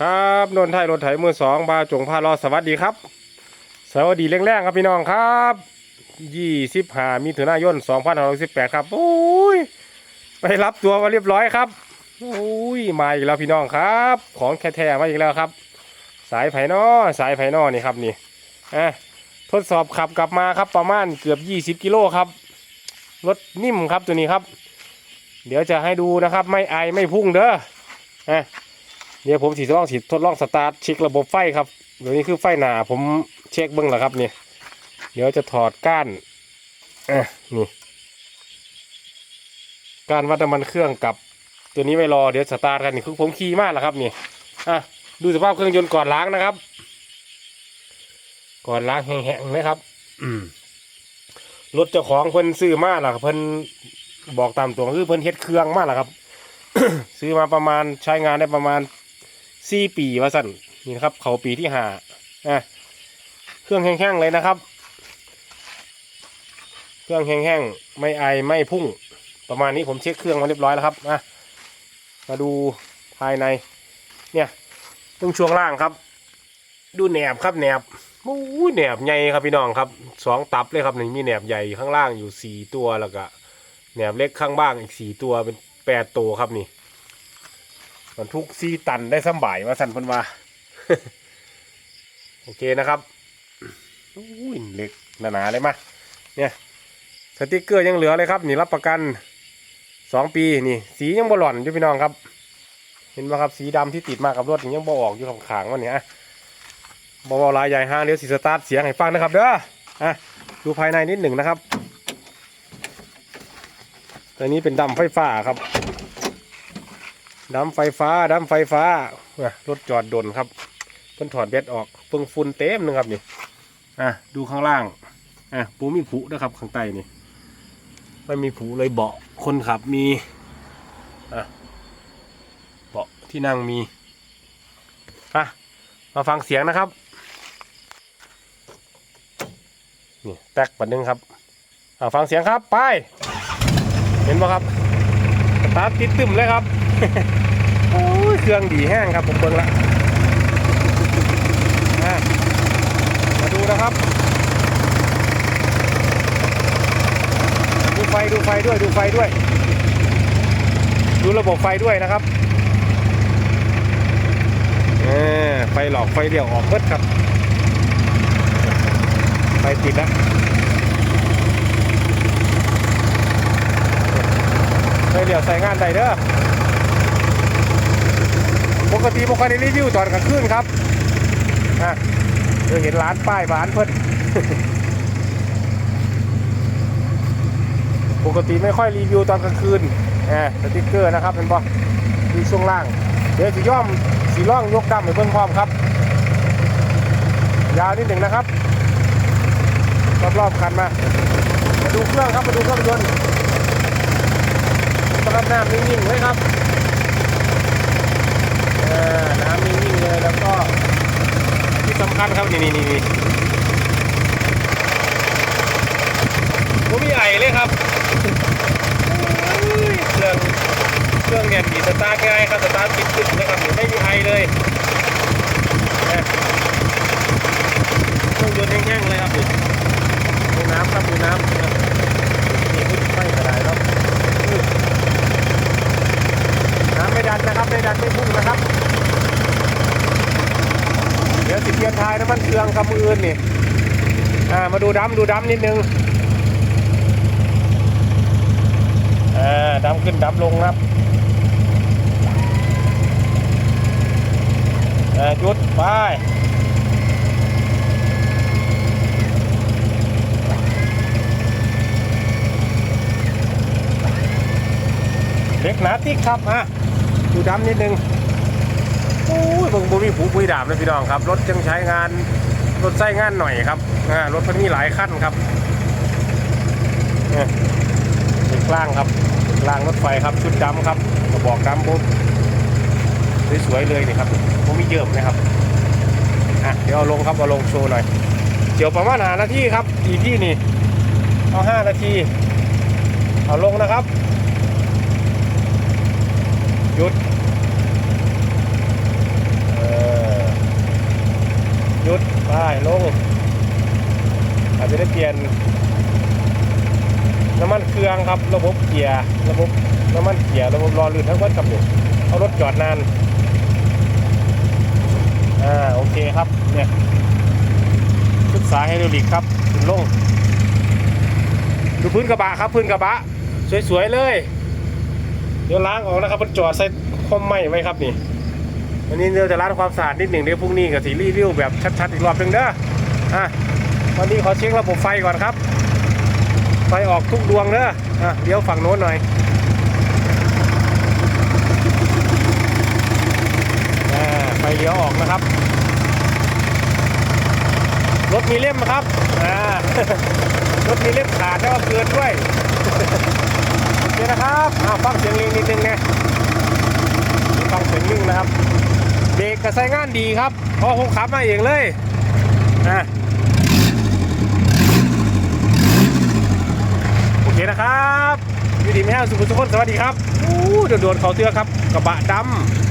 ครับนนทไทยรถไถมือสองบาจงพารอสวัสดีครับ สวัสดีแรงๆครับพี่น้องครับยี่สิบห้ามิถุนายนสองพันห้าร้อยสิบแปดครับโอ้ยไปรับตัวมาเรียบร้อยครับโอ้ยมาอีกแล้วพี่น้องครับ ของแท้ๆมาอีกแล้วครับ สายไผ่นอสายไผ่นอนี่ครับนี่อะทดสอบขับกลับมาครับประมาณเกือบยี่สิบกิโลครับรถนิ่มครับตัวนี้ครับ เดี๋ยวจะให้ดูนะครับ ไม่ไอไม่พุ่งเด้ออะ เดี๋ยวผมสิทดลองสิทดลองสตาร์ทเช็คระบบไฟครับเดี๋ยวนี้คือไฟหนาผมเช็คเบิ้งแล้วครับเนี่ยเดี๋ยวจะถอดก้านอะนี่กานวัดน้ำมันเครื่องกับตัวนี้ไว้รอเดี๋ยวสตาร์ทกันนี่คือผมขี่มากแล้วครับนี่อะดูสภาพเครื่องยนต์ก่อนล้างนะครับ ก่อนล้างแห้งๆนะครับอืมรถเจ้าของเพิ่นซื้อมาแล้วครับเพิ่นบอกตามตรงคือเพิ่นเฮ็ดเครื่องมาแล้วครับ ซื้อมาประมาณใช้งานได้ประมาณ สี่ปีว่าสั่นนี่นะครับ เขาปีที่ห้าอะเครื่องแห้งๆเลยนะครับ เครื่องแห้งๆไม่ไอไม่พุ่ง ประมาณนี้ผมเช็คเครื่องมาเรียบร้อยแล้วครับอะมาดูภายใน เนี่ยตรงช่วงล่างครับ ดูแหนบครับแหนบโอ้ยแหนบใหญ่ครับพี่น้องครับสองตับเลยครับหนี่งมีแหนบใหญ่ข้างล่างอยู่สี่ตัวแล้วก็แหนบเล็กข้างบ้างอีกสี่ตัวเป็นแปดตัวครับนี่ บรรทุกซีตันได้สบายว่าสั่นพิ่นว่าโอเคนะครับอุ้ยเล็กหนาๆเลยมาเนี่ยสติกเกอร์ยังเหลือเลยครับนี่รับประกันสองปีนี่ สียังบหล่อนอยู่พี่น้องครับ เห็นไหมครับสีดำที่ติดมากับรถนี่ยังบ่ออกอยู่ข้างวันนี้อะบ่เบลายใหญ่ห้างเดี๋ยวสีสตาร์ทเสียงให้ฟังนะครับเด้ออะดูภายในนิดหนึ่งนะครับตัวนี้เป็นดำไฟฟ้าครับ ดำไฟฟ้าดำไฟฟ้ารถจอดดนครับ เพิ่นถอดแบตออกเพิ่งฝุ่นเต็มหนึงครับนี่อะดูข้างล่างอะปูมีผุนะครับข้างใต้นี่ไม่มีผุเลยเบาะคนขับมีอะเบาะที่นั่งมีอะมาฟังเสียงนะครับนี่แตกปัดนึงครับอะฟังเสียงครับไป เห็นปะครับสตาร์ทติดตึมเลยครับ โอ้ยเครื่องดีแห้งครับผมเบิ่งละอะมาดูนะครับ ดูไฟดูไฟด้วยดูไฟด้วย ดูระบบไฟด้วยนะครับเออไฟหลอกไฟเดี่ยวออกเบิดครับ ไฟติดแล้วไฟเดี่ยวใส่งานได้เด้อ ปกติปกติรีวิวตอนกลางคืนครับอะเดี๋ยวเห็นร้านป้ายร้านเพิ่นปกติไม่ค่อยรีวิวตอนกลางคืนแหมสติ๊กเกอร์นะครับเป็นบอดูช่วงล่าง เดี๋ยวสีย่อมสีร่องยกดำให้เพิ่นพร้อมครับ ยาวนิดหนึ่งนะครับ รอบๆคันมา มาดูเครื่องครับ มาดูเครื่องยนต์สำหรับน้ำนิ่งๆเลยครับ ออน้ำนิ่งๆเลยแล้วก็ที่สำคัญครับนี่นี่นี่นี่ผมมีไอเลยครับเครื่องเครื่องเนี่ยดีสตาร์ทง่ายครับสตาร์ทติดตึกเลยครับไม่มีไอเลยเครื่องยนต์แห้งๆเลยครับดูน้ำครับดูน้ำนะครับนี่ไม่กระไดแล้วอื้อน้ำ ไม่ดันนะครับไม่ดันไม่พุ่งนะครับ เดี๋ยวสิเปลี่ยนทายน้ำมันเครื่องกับมืออื่นนี่อ่ามาดูดำดูดำนิดนึงอ่าดำขึ้นดำลงครับอ่าหยุดไปเล็กหนาติ๊กครับอะ ดูดำนิดนึงโอ้ยบิ่งบุมีผูบุยดาบเลยพี่น้องครับ รถจึงใช้งาน รถใช้งานหน่อยครับรถมันมีหลายขั้นครับเนี่ยเป็นกลางครับเป็นกลางรถไฟครับ ชุดดำครับกระบอกดำปุ๊บสวยๆเลยนี่ครับผมมีเยิมนะครับอะเดี๋ยวเอาลงครับเอาลงโชว์หน่อยเดี๋ยวประมาณหานาทีครับอีพี่นี่เอาห้านาทีเอาลงนะครับ หยุดเออลงอาจจะได้เปลี่ยน น้ำมันเครื่องครับ ระบบเกียร์ระบบน้ำมันเกียร์ระบบล้อลื่นทั้งหมดครับนี่เอารถจอดนาน อ่าโอเคครับ เนี่ยศึกษาไฮดรอลิกครับขึ้นลง ดูพื้นกระบะครับ พื้นกระบะ สวยๆเลย เดี๋ยวล้างออกนะครับมันจอดใส่คอมไหม้ไว้ครับนี่วันนี้เดี๋ยจะล้างความสะอาดนิดหนึ่งเดี๋ยวพรุ่งนี้กับสีรีวิวแบบชัดๆอีกรอบหนึ่งเด้ออะวันนี้ขอเช็คระบบไฟก่อนครับ ไฟออกทุกดวงเด้ออะเดี๋ยวฝั่งโน้นหน่อยไฟเลี้ยวออกนะครับ รถมีเล่มนะครับอ่ารถมีเล่มขาดแล้วก็เกินด้วย คนะครับอ่าฟังเสียงลิงนิดนึงนะฟังเสียงลิงนะครับ เบรกก็ใช้งานดีครับพราะผมขับมาเองเลยอะโอเคนะครับยูดีไม่แห้งสุขทุกคนสวัสดีครับอู้โดนๆเขาเตือครับกระบะดำ